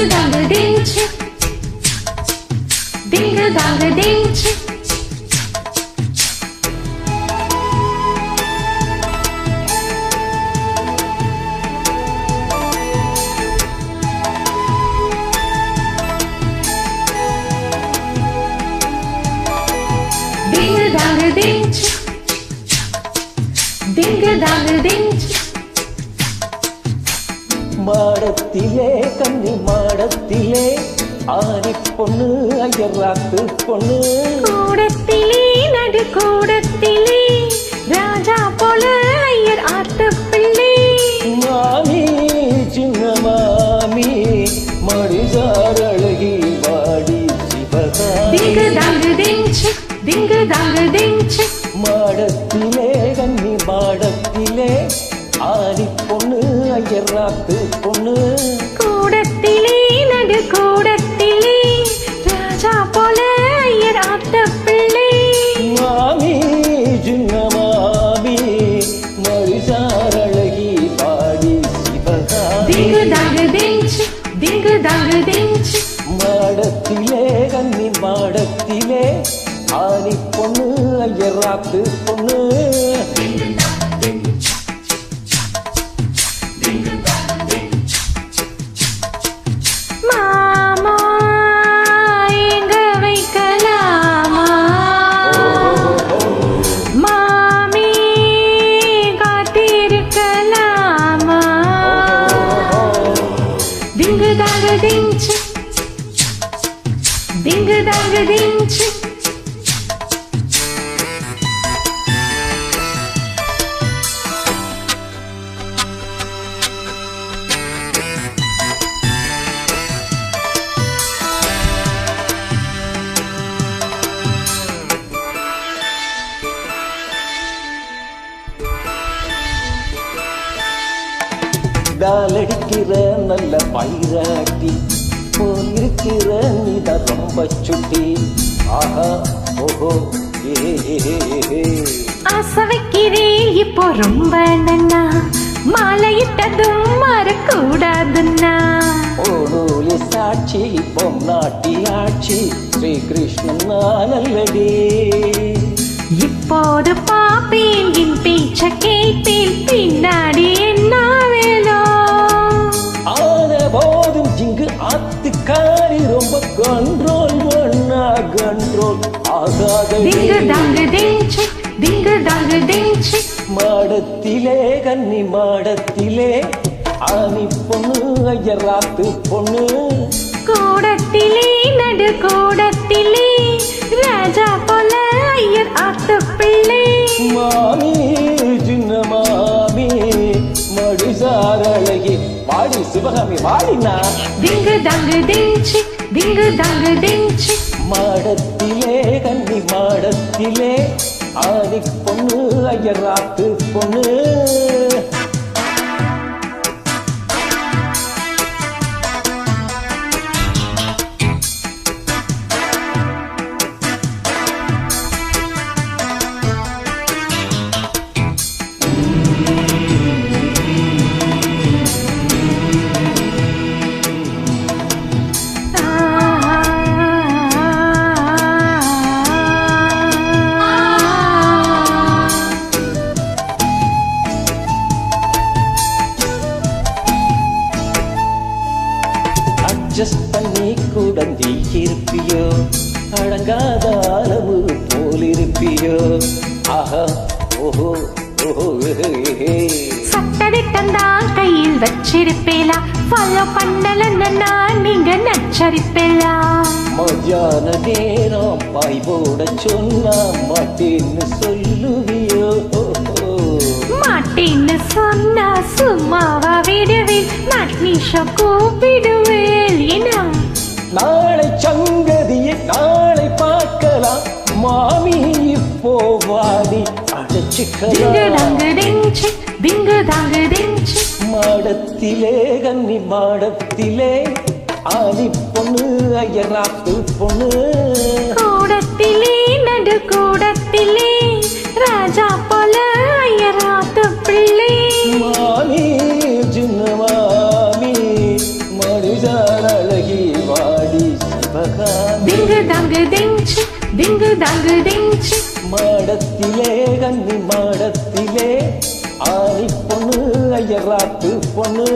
Dingle dangle ding chick. Dingle dangle ding chick. Dingle dangle ding chick. Dingle dangle ding chick. மாடத்திலே கன்னி மாடத்திலே ஆணி பொண்ணு ஐயராத்து பொண்ணு. கூடத்திலே நடு கூடத்திலே ராஜா போல ஐயர் ஆத்து பிள்ளை. மாமி சின்ன மாமி மடிசார் அழகி வாடி திங்கு தாங்கு திங்கு திங்கு தாங்கு திங்கு. மாடத்திலே கன்னி மாடத்திலே பொண்ணு ஐயராத்து பொண்ணு. கூடத்திலே நடு கூடத்திலே ராஜா போல ஐயர் ஆத்து பிள்ளை. மாமி சின்ன மாமி மடிசார் அழகி வாடி திங்கு சிவகாமி தாங்கு திங்கு தாங்கு திங்கு மாடத்திலே கன்னி மாடத்திலே ஆணி பொண்ணு ஐயராத்து பொண்ணு. திங்கு தாங்கு திங்கு டாலடிக்கிற நல்ல பயிராட்டி போல் இருக்கிற நீதான் ரொம்ப சுட்டி. ஆஹா ஓஹோ. ஆசை வைக்கிறேன் இப்போ ரொம்ப நன்னா. மாலையிட்டதும் மறக்கூடாதுன்னா ஓடோலி சாட்சி பொம்நாட்டி ஆட்சி. ஸ்ரீ கிருஷ்ணன் நானல்லடி. இப்போது பாப்பேன் என் பேச்ச கேட்பேன் பின்னாடி கண்ட்ரோல் ஆகாத திங்கு தாங்கு திங்கு திங்கு தாங்கு திங்கு மாடத்திலே கன்னி மாடத்திலே ஆனி பொண்ணு ஐயராத்து பொண்ணு. கூடத்திலே நடு கூடத்திலே ராஜா போல ஐயர் ஆத்து பிள்ளை. மாமி சின்ன மாமி மடிசார் அழகி வாடி சிவகாமி வாடினா. திங்கு தாங்கு திங்கு திங்கு தாங்கு திங்கு மாடத்திலே கன்னி மாடத்திலே. ஆதி பொண்ணு ஐயராத்து பொண்ணு. பண்ணி குடந்தி இருப்பியோ அடங்காத அளவு போல் இருப்பியோ ஆஹா ஓஹோ ஓஹோ. சட்டதிட்டம் தான் கையில் வச்சிருப்பேலா. ஃபாலோ பண்ணலன்னு நான் நீங்க நச்சரிப்பேலா. மத்தியான நேரம் பாய் போட சொன்னா மாட்டேன்னு சொல்லுவியோ? மாட்டேன்னு சொன்னா சும்மாவா விடுவேன். நாட்னிஷம் கூப்பிடுவேன். ஏன்னா நாளை சங்கதியை நாளை பார்க்கலாம். மாமி இப்போ வாடி மாடத்திலே கன்னி மாடத்திலே ஆதி பொண்ணு ஐயராத்து பொண்ணு. கூடத்திலே நடு கூடத்திலே ராஜா தங்கு திஞ்சு திங்கு தங்கு திஞ்சு மாடத்திலே கண்ணி மாடத்திலே ஆணி பொண்ணு ஐயராத்து பொண்ணு.